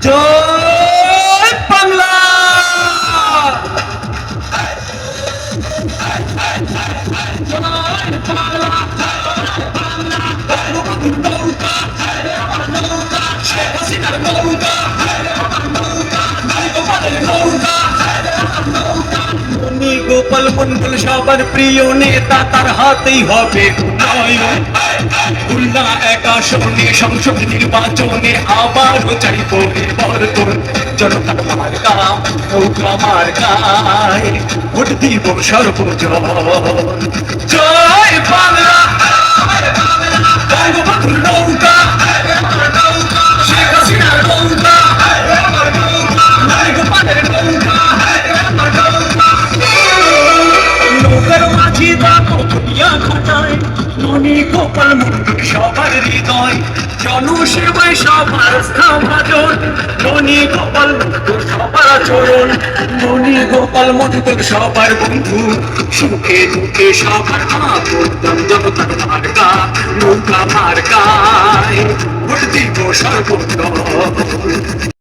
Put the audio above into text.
জয় গোপাল মন্ডল সবার প্রিয় নেতা তার হাতেই হবে উন্নয়ন সঙ্গে সংসদ নির্বাচনে আবারও চাই পরিবর্তন জনতার মার্কা নৌকা মার্কায় ভোট দিব সর্বজন। জয় বাংলা। নৌকা। নৌকার মাঝি দেখো দুনিয়া খাটায় গোপাল মন্ডল সবার হৃদয় জনসেবায় সবার স্থাভাজন ননি গোপাল মুক্তর সবার আচরণ। ননি গোপাল মন্ডল সবার বন্ধু। সুখে দুঃখে সবার আপন জনতার মার্কা নৌকা মার্কায় ভোট দিব সর্বত্র।